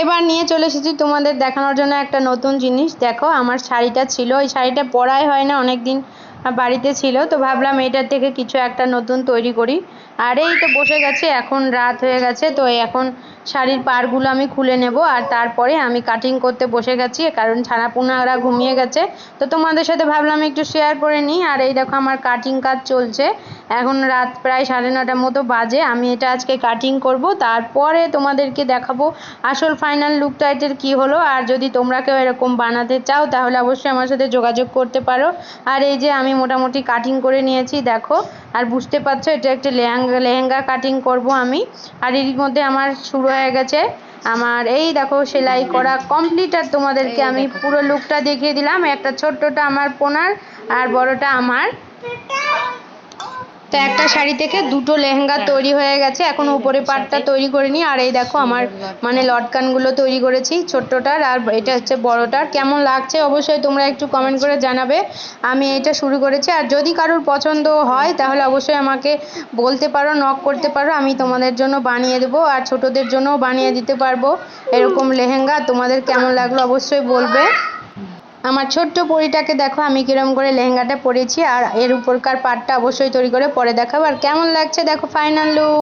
এবার নিয়ে চলে এসেছি তোমাদের দেখানোর জন্য একটা নতুন জিনিস। দেখো, আমার শাড়িটা ছিল। এই শাড়িটা পরাই হয় না অনেক দিন বাড়িতে ছিল। তো ভাবলাম এটার থেকে কিছু একটা নতুন তৈরি করি। আর এই তো বসে গেছে, এখন রাত হয়ে গেছে। তো এখন শাড়ির পাড়গুলো আমি খুলে নেব। আর তারপরে আমি কাটিং করতে বসে গেছি, কারণ ছানাপোনারা ঘুমিয়ে গেছে। তো তোমাদের সাথে ভাবলাম একটু শেয়ার করে নিই। আর এই দেখো, আমার কাটিং কাজ চলছে। এখন রাত প্রায় সাড়ে নটার মতো বাজে। আমি এটা আজকে কাটিং করব। তারপরে তোমাদেরকে দেখাবো আসল ফাইনাল লুকটা এটার কী হলো। আর যদি তোমরা কেউ এরকম বানাতে চাও তাহলে অবশ্যই আমার সাথে যোগাযোগ করতে পারো। আর এই যে আমি মোটামুটি কাটিং করে নিয়েছি দেখো। আর বুঝতে পারছ এটা একটা লেহেঙ্গা লেহেঙ্গা কাটিং করব আমি। আর এর মধ্যে আমার শুরু হয়ে গেছে। আমার এই দেখো সেলাই করা কমপ্লিট আর তোমাদেরকে আমি পুরো লুকটা দেখিয়ে দিলাম। একটা ছোট্টটা আমার পোনার আর বড়টা আমার। তো একটা শাড়ি থেকে দুটো লেহেঙ্গা তৈরি হয়ে গেছে। এখন উপরে পাটটা তৈরি করে নিই আর এই দেখো আমার মানে লটকানগুলো তৈরি করেছি ছোট্টটার আর এটা হচ্ছে বড়টার। কেমন লাগছে অবশ্যই তোমরা একটু কমেন্ট করে জানাবে। আমি এটা শুরু করেছি। আর যদি কারোর পছন্দ হয় তাহলে অবশ্যই আমাকে বলতে পারো নক করতে পারো। আমি তোমাদের জন্য বানিয়ে দেবো। আর ছোটদের জন্যও বানিয়ে দিতে পারব। এরকম লেহেঙ্গা তোমাদের কেমন লাগল অবশ্যই বলবে। আমার ছোট্ট পরিটাকে দেখো, আমি কিরম করে লেহেঙ্গাটা পরেছি আর এর উপরকার পাটটা অবশ্যই তৈরি করে পরে দেখাবো। আর কেমন লাগছে দেখো ফাইনাল লুক